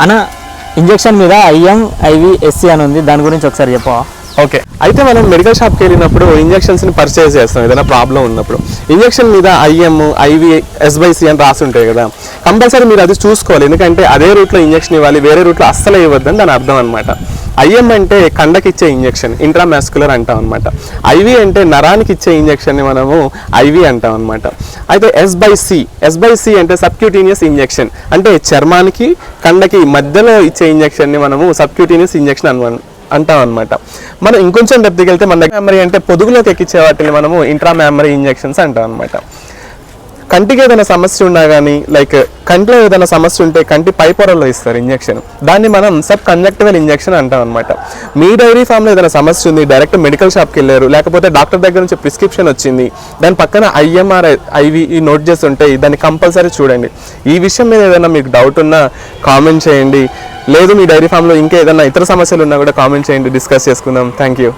అన్న ఇంజెక్షన్ మీద IIM IV అని ఉంది. దాని గురించి ఒకసారి చెప్పవా? ఓకే. అయితే మనం మెడికల్ షాప్కి వెళ్ళినప్పుడు ఇంజెక్షన్స్ని పర్చేస్ చేస్తాం. ఏదైనా ప్రాబ్లం ఉన్నప్పుడు. ఇంజెక్షన్ మీద ఐఎం ఐవి ఎస్బైసి అని రాసి ఉంటాయి కదా. కంపల్సరీ మీరు అది చూసుకోవాలి. ఎందుకంటే అదే రూట్లో ఇంజెక్షన్ ఇవ్వాలి. వేరే రూట్లో అస్సలు ఇవ్వద్దని దాని అర్థం అనమాట ఐఎం అంటే కండకి ఇచ్చే ఇంజెక్షన్ ఇంట్రామాస్కులర్ అంటాం అనమాట ఐవి అంటే నరానికి ఇచ్చే ఇంజెక్షన్ని మనము ఐవి అంటాం అనమాట అయితే S by C S by C అంటే సబ్క్యూటీనియస్ ఇంజెక్షన్. అంటే చర్మానికి కండకి మధ్యలో ఇచ్చే ఇంజెక్షన్ని మనము సబ్క్యూటీనియస్ ఇంజెక్షన్ అను అంటాం అనమాట మనం ఇంకొంచెం డెప్త్కి వెళ్తే మన మెమరీ అంటే పొదుగులోకి ఎక్కించే వాటిని మనము ఇంట్రా మెమరీ ఇంజెక్షన్స్ అంటాం అనమాట కంటికి ఏదైనా సమస్య ఉన్నా కానీ లైక్ కంటిలో ఏదైనా సమస్య ఉంటే కంటి పై పొరల్లో ఇస్తారు ఇంజెక్షన్. దాన్ని మనం సబ్ కంజక్టివల్ ఇంజెక్షన్ అంటాం అనమాట మీ డైరీ ఫామ్లో ఏదైనా సమస్య ఉంది డైరెక్ట్ మెడికల్ షాప్కి వెళ్ళారు లేకపోతే డాక్టర్ దగ్గర నుంచి ప్రిస్క్రిప్షన్ వచ్చింది దాని పక్కన ఐఎంఆర్ ఐవి ఈ నోట్ చేసి ఉంటాయి దాన్ని కంపల్సరీ చూడండి. ఈ విషయం మీద ఏదైనా మీకు డౌట్ ఉన్నా కామెంట్ చేయండి. లేదు మీ డైరీ ఫామ్లో ఇంకా ఏదైనా ఇతర సమస్యలు ఉన్నా కూడా కామెంట్ చేయండి డిస్కస్ చేసుకుందాం. Thank you